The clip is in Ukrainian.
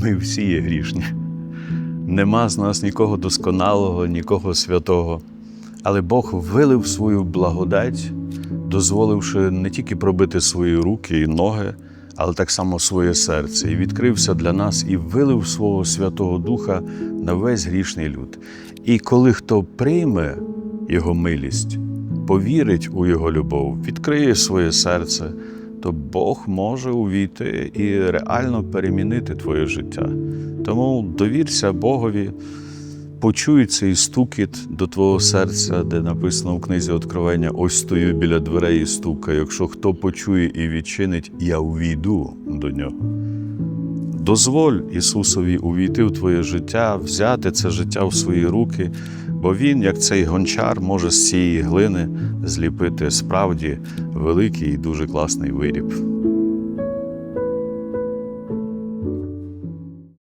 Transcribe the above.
ми всі є грішні. Нема з нас нікого досконалого, нікого святого. Але Бог вилив свою благодать, дозволивши не тільки пробити свої руки і ноги, але так само своє серце, і відкрився для нас і вилив свого Святого Духа на весь грішний люд. І коли хто прийме Його милість, повірить у Його любов, відкриє своє серце, то Бог може увійти і реально перемінити твоє життя. Тому довірся Богові, почуй цей стукіт до твого серця, де написано в книзі Откровення: ось стою біля дверей і стукаю. Якщо хто почує і відчинить, я увійду до нього. Дозволь Ісусові увійти в твоє життя, взяти це життя в свої руки, бо Він, як цей гончар, може з цієї глини зліпити справді великий і дуже класний виріб.